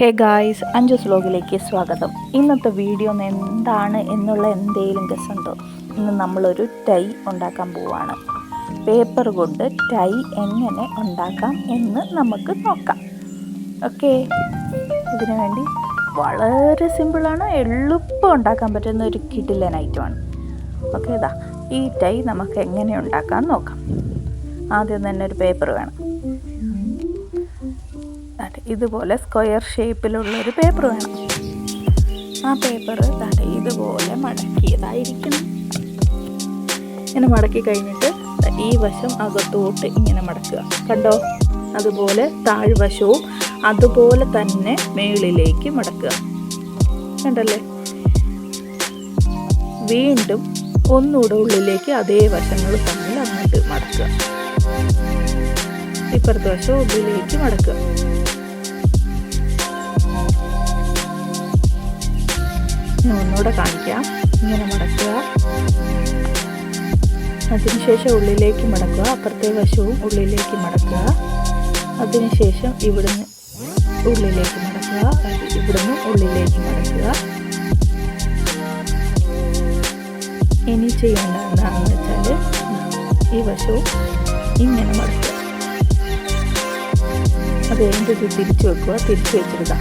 Hey guys അഞ്ചു വ്ലോഗിലേക്ക് സ്വാഗതം. ഇന്നത്തെ video എന്താണ് എന്നുള്ള എന്തെങ്കിലും ഗസുണ്ടോ ഇന്ന് നമ്മളൊരു ടൈ ഉണ്ടാക്കാൻ പോവാണ്. പേപ്പർ കൊണ്ട് ടൈ എങ്ങനെ ഉണ്ടാക്കാം എന്ന് നമുക്ക് നോക്കാം. ഓക്കെ? ഇതിനു വേണ്ടി വളരെ സിമ്പിളാണ്. എളുപ്പം ഉണ്ടാക്കാൻ പറ്റുന്ന ഒരു കിടിലൻ ഐറ്റമാണ്. ഓക്കെ ഇതാ ഈ ടൈ നമുക്ക് എങ്ങനെ ഉണ്ടാക്കാൻ നോക്കാം. ആദ്യം തന്നെ ഒരു പേപ്പർ വേണം. ഇതുപോലെ സ്ക്വയർ ഷേപ്പിലുള്ളൊരു പേപ്പർ വേണം. ആ പേപ്പർ ദാണ്ടെ ഇതുപോലെ മടക്കിയതായിരിക്കണം. ഇങ്ങനെ മടക്കി കഴിഞ്ഞിട്ട് ഈ വശം അകത്തോട്ട് ഇങ്ങനെ മടക്കുക. കണ്ടോ? അതുപോലെ താഴ്വശവും അതുപോലെ തന്നെ മേളിലേക്ക് മടക്കുക. കണ്ടല്ലേ? വീണ്ടും ഒന്നുകൂടെ ഉള്ളിലേക്ക് അതേ വശങ്ങൾ തമ്മിൽ അങ്ങോട്ട് മടക്കുക. ഇപ്പുറത്തെ വശം ഉള്ളിലേക്ക് മടക്കുക. ഞാൻ ഒന്നുകൂടെ കാണിക്കാം. ഇങ്ങനെ മടക്കുക. അതിനുശേഷം ഉള്ളിലേക്ക് മടക്കുക. അപ്പുറത്തെ വശവും ഉള്ളിലേക്ക് മടക്കുക. അതിനുശേഷം ഇവിടുന്ന് ഉള്ളിലേക്ക് മടക്കുക. ഇവിടുന്ന് ഉള്ളിലേക്ക് മടക്കുക. ഇനി ചെയ്യേണ്ട എന്താണെന്ന് വെച്ചാൽ ഈ വശവും ഇങ്ങനെ മടക്കുക. അത് കഴിഞ്ഞിട്ട് തിരിച്ചു വെക്കുക. തിരിച്ചു വെച്ചിരുതാ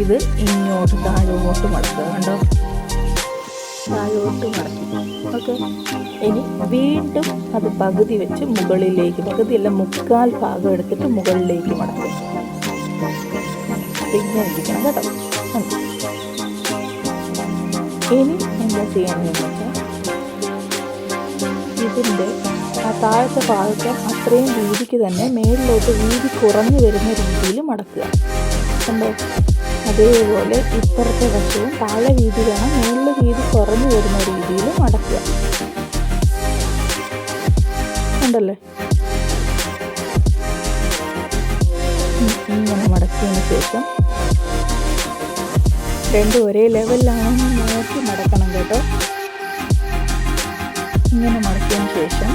ഇത് ഇങ്ങോട്ട് താഴോട്ട് മടക്കുക കണ്ടോ? താഴോട്ട് മടക്കി. ഓക്കെ. ഇനി വീണ്ടും അത് പകുതി വെച്ച് മുകളിലേക്ക് പകുതിയല്ല മുക്കാൽ ഭാഗം എടുത്തിട്ട് മുകളിലേക്ക് മടക്കുക. പിന്നെ കേട്ടോ. ഇനി എന്താ ചെയ്യണമെന്ന് ഇതിന്റെ ആ താഴത്തെ ഭാഗത്ത് അത്രയും വീതിക്ക് തന്നെ മേളിലോട്ട് വീതി കുറഞ്ഞു വരുന്ന രീതിയിൽ മടക്കുക. കണ്ടോ അതേപോലെ ഇപ്പുറത്തെ വശവും താഴെ വീതി വേണം മുകളിൽ കുറഞ്ഞു വരുന്ന രീതിയിൽ മടക്കുക. ഉണ്ടല്ലേ? ഇങ്ങനെ മടക്കിയതിന് ശേഷം രണ്ടും ഒരേ ലെവലിലാണെന്ന് നോക്കി മടക്കണം കേട്ടോ. ഇങ്ങനെ മടക്കിയതിന് ശേഷം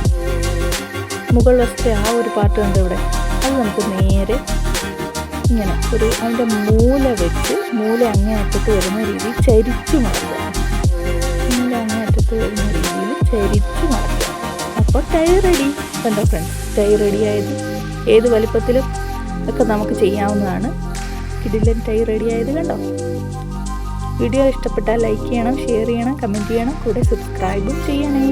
മുകൾ വശത്തെ ആ ഒരു പാട്ട് ഉണ്ട് ഇവിടെ? അത് നമുക്ക് നേരെ ഇങ്ങനെ ഒരു അതിന്റെ മൂല വെച്ച് മൂല അങ്ങേ അറ്റത്ത് വരുന്ന രീതിയിൽ ചരിച്ചു മാറ്റുക മൂല അങ്ങേ അറ്റത്ത് വരുന്ന രീതിയിൽ ചരിച്ചു മാറ്റുക അപ്പോൾ ടൈ റെഡി കണ്ടോ ഫ്രണ്ട്സ് ടൈ റെഡി ആയത്. ഏത് വലിപ്പത്തിലും ഒക്കെ നമുക്ക് ചെയ്യാവുന്നതാണ്. കിടിലൻ ടൈ റെഡി ആയത് കണ്ടോ? വീഡിയോ ഇഷ്ടപ്പെട്ടാൽ ലൈക്ക് ചെയ്യണം ഷെയർ ചെയ്യണം കമന്റ് ചെയ്യണം കൂടെ സബ്സ്ക്രൈബും ചെയ്യണേ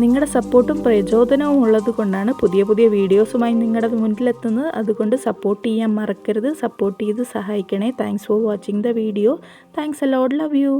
നിങ്ങളുടെ സപ്പോർട്ടും പ്രചോദനവും ഉള്ളത് കൊണ്ടാണ് പുതിയ പുതിയ വീഡിയോസുമായി നിങ്ങളുടെ മുന്നിലെത്തുന്നത് അതുകൊണ്ട് സപ്പോർട്ട് ചെയ്യാൻ മറക്കരുത്. സപ്പോർട്ട് ചെയ്ത് സഹായിക്കണേ. Thanks for watching the video thanks a lot love you